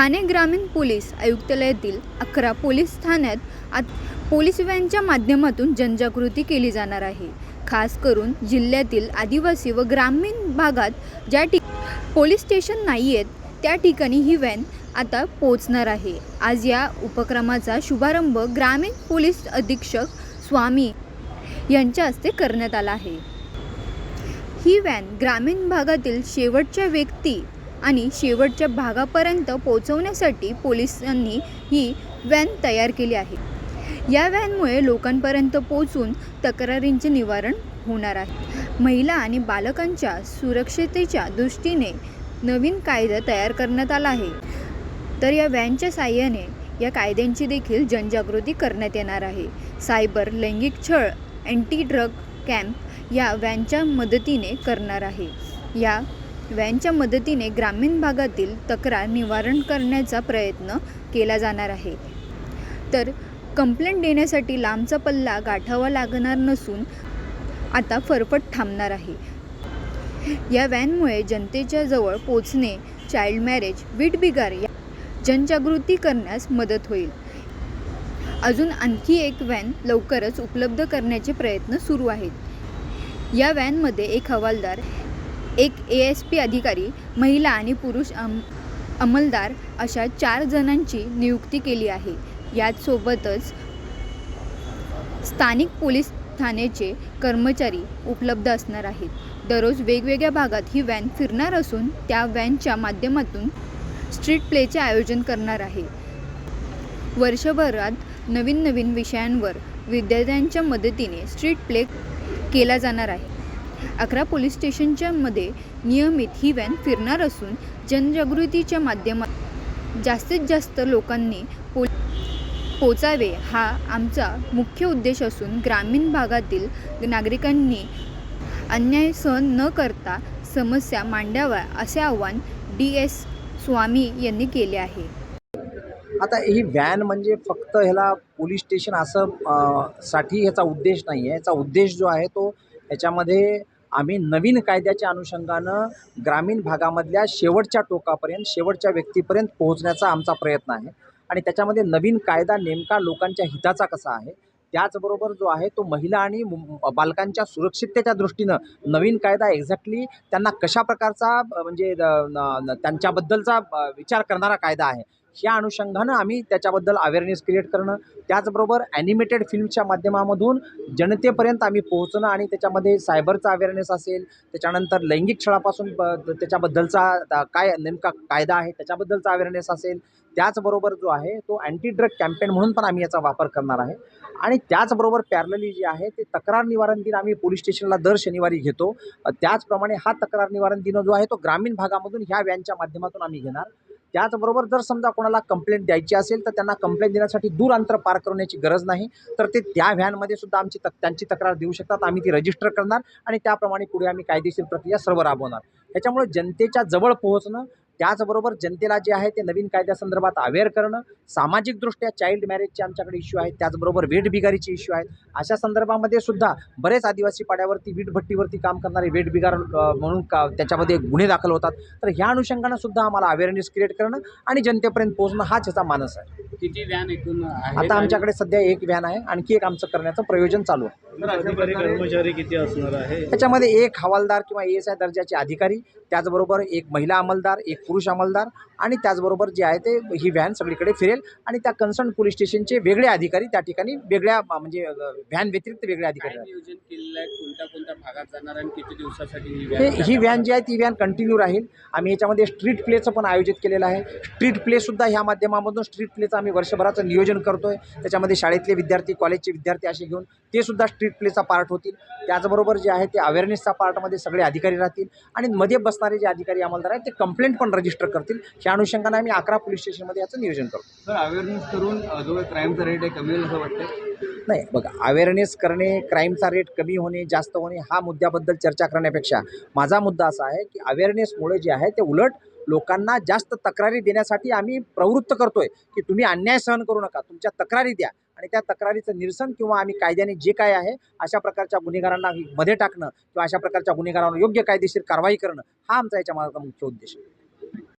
ठाणे ग्रामीण पोलीस आयुक्तालयातील अकरा पोलीस ठाण्यात आत पोलीस व्हॅनच्या माध्यमातून जनजागृती केली जाणार आहे. खास करून जिल्ह्यातील आदिवासी व ग्रामीण भागात ज्या ठिक पोलीस स्टेशन नाही आहेत त्या ठिकाणी ही व्हॅन आता पोचणार आहे. आज या उपक्रमाचा शुभारंभ ग्रामीण पोलीस अधीक्षक स्वामी यांच्या हस्ते करण्यात आला आहे. ही व्हॅन ग्रामीण भागातील शेवटच्या व्यक्ती आणि शेवटच्या भागापर्यंत पोहोचवण्यासाठी पोलिसांनी ही व्हॅन तयार केली आहे. या व्हॅनमुळे लोकांपर्यंत पोहोचून तक्रारींचे निवारण होणार आहे. महिला आणि बालकांच्या सुरक्षतेच्या दृष्टीने नवीन कायदा तयार करण्यात आला आहे. तर या व्हॅनच्या साह्याने या कायद्यांची देखील जनजागृती करण्यात येणार आहे. सायबर लैंगिक छळ अँटी ड्रग कॅम्प या व्हॅनच्या मदतीने करणार आहे. या व्हॅनच्या मदतीने ग्रामीण भागातील तक्रार निवारण करण्याचा प्रयत्न केला जाणार आहे. तर कंप्लेंट देण्यासाठी लांबचा पल्ला गाठावा लागणार नसून आता फरफट थांबणार आहे. या व्हॅनमुळे जनतेच्या जवळ पोचणे चाइल्ड मॅरेज वीटबिगार या जनजागृती करण्यास मदत होईल. अजून आणखी एक व्हॅन लवकरच उपलब्ध करण्याचे प्रयत्न सुरू आहेत. या व्हॅनमध्ये एक हवालदार एक ए एस पी अधिकारी महिला आणि पुरुष अम अंमलदार अशा चार जणांची नियुक्ती केली आहे. याचसोबतच स्थानिक पोलीस ठाण्याचे कर्मचारी उपलब्ध असणार आहेत. दररोज वेगवेगळ्या भागात ही व्हॅन फिरणार असून त्या व्हॅनच्या माध्यमातून स्ट्रीट प्लेचे आयोजन करणार आहे. वर्षभरात नवीन नवीन विषयांवर विद्यार्थ्यांच्या मदतीने स्ट्रीट प्ले केला जाणार आहे. अकरा पोलीस स्टेशनच्यामध्ये नियमित ही व्हॅन फिरणार असून जनजागृतीच्या माध्यमात जास्तीत जास्त लोकांनी पो पोचावे हा आमचा मुख्य उद्देश असून ग्रामीण भागातील नागरिकांनी अन्याय सहन न करता समस्या मांडाव्या असे आवाहन डी एस स्वामी यांनी केले आहे. आता ही व्हॅन म्हणजे फक्त ह्याला पोलीस स्टेशन असं साठी ह्याचा उद्देश नाही आहे याचा उद्देश जो आहे तो याच्यामध्ये आम्ही नवीन कायद्याच्या अनुषंगानं ग्रामीण भागामधल्या शेवटच्या टोकापर्यंत शेवटच्या व्यक्तीपर्यंत पोहोचण्याचा आमचा प्रयत्न आहे. आणि त्याच्यामध्ये नवीन कायदा नेमका लोकांच्या हिताचा कसा आहे त्याचबरोबर जो आहे तो महिला आणि बालकांच्या सुरक्षिततेच्या दृष्टीनं नवीन कायदा एक्झॅक्टली त्यांना कशा प्रकारचा म्हणजे न- त्यांच्याबद्दलचा विचार करणारा कायदा आहे. ह्या अनुषंगानं आम्ही त्याच्याबद्दल अवेअरनेस क्रिएट करणं त्याचबरोबर ॲनिमेटेड फिल्मच्या माध्यमामधून जनतेपर्यंत आम्ही पोहोचणं आणि त्याच्यामध्ये सायबरचा अवेअरनेस असेल त्याच्यानंतर लैंगिक छळापासून ब त्याच्याबद्दलचा काय नेमका कायदा आहे त्याच्याबद्दलचा अवेअरनेस असेल त्याचबरोबर जो आहे तो अँटी ड्रग कॅम्पेन म्हणून पण आम्ही याचा वापर करणार आहे. आणि त्याचबरोबर पॅरलली जे आहे ते तक्रार निवारण दिन आम्ही पोलीस स्टेशनला दर शनिवारी घेतो. त्याचप्रमाणे हा तक्रार निवारण दिन जो आहे तो ग्रामीण भागामधून ह्या व्हॅनच्या माध्यमातून आम्ही घेणार. त्याचबरोबर जर समजा कोणाला कंप्लेंट द्यायची असेल तर त्यांना कंप्लेंट देण्यासाठी दूर अंतर पार करण्याची गरज नाही. तर ते त्या व्हॅनमध्ये सुद्धा आमची तक त्यांची तक्रार देऊ शकतात. आम्ही ती रजिस्टर करणार आणि त्याप्रमाणे पुढे आम्ही कायदेशीर प्रक्रिया सर्व राबवणार. त्याच्यामुळे जनतेच्या जवळ पोहोचणं त्याचबरोबर जनतेला जे आहे ते नवीन कायद्यासंदर्भात अवेअर करणं सामाजिकदृष्ट्या चाइल्ड मॅरेजचे आमच्याकडे इश्यू आहेत त्याचबरोबर वेट बिगारीचे इश्यू आहेत. अशा संदर्भामध्ये सुद्धा बरेच आदिवासी पाड्यावरती वीटभट्टीवरती काम करणारे वेट बिगार अ, म्हणून का त्याच्यामध्ये गुन्हे दाखल होतात. तर ह्या अनुषंगानं सुद्धा आम्हाला अवेअरनेस क्रिएट करणं आणि जनतेपर्यंत पोहोचणं हाच ह्याचा मानस आहे. किती व्हॅन एकूण आता आमच्याकडे सध्या एक व्हॅन आहे आणखी एक आमचं करण्याचं प्रयोजन चालू आहे. अधिकारी कर्मचारी किती असणार आहे? त्याच्यामध्ये एक हवालदार किंवा एस आय दर्जाचे अधिकारी त्याचबरोबर एक महिला अंमलदार एक पुरुष अंमलदार आणि त्याचबरोबर जे आहे ते ही व्हॅन सगळीकडे फिरेल आणि त्या कन्सर्न पोलीस स्टेशनचे वेगळे अधिकारी त्या ठिकाणी वेगळ्या म्हणजे व्हॅन व्यतिरिक्त वेगळे अधिकारी काय राहतील. नियोजन केलेलं आहे? कोणत्या कोणत्या भागात जाणार आणि किती दिवसासाठी ही व्हॅन जी आहे ती व्हॅन कंटिन्यू राहील. आम्ही याच्यामध्ये स्ट्रीट प्लेचं पण आयोजित केलेलं आहे. स्ट्रीट प्लेसुद्धा ह्या माध्यमामधून स्ट्रीट प्लेचं आम्ही वर्षभराचं नियोजन करतो आहे त्याच्यामध्ये शाळेतले विद्यार्थी कॉलेजचे विद्यार्थी असे घेऊन ते सुद्धा स्ट्रीट प्लेचा पार्ट होतील. त्याचबरोबर जे आहे ते अवेअरनेसचा पार्टमध्ये सगळे अधिकारी राहतील. आणि मध्ये बसणारे जे अधिकारी अंमलदार आहेत ते कंप्लेंट पण रजिस्टर करतील. ह्या अनुषंगाने आम्ही अकरा पोलीस स्टेशनमध्ये याचं नियोजन करतो. सर अवेअरनेस करून जो क्राईमचा रेट आहे कमी होईल असं वाटतं नाही बघा अवेअरनेस करणे क्राईमचा रेट कमी होणे जास्त होणे हा मुद्द्याबद्दल चर्चा करण्यापेक्षा माझा मुद्दा असा आहे की अवेअरनेसमुळे जे आहे ते उलट लोकांना जास्त तक्रारी देण्यासाठी आम्ही प्रवृत्त करतोय की तुम्ही अन्याय सहन करू नका तुमच्या तक्रारी द्या. आणि त्या तक्रारीचं निरसन किंवा आम्ही कायद्याने जे काय आहे अशा प्रकारच्या गुन्हेगारांना मध्ये टाकणं किंवा अशा प्रकारच्या गुन्हेगारांवर योग्य कायदेशीर कारवाई करणं हा आमचा याच्या मागचा मुख्य उद्देश आहे.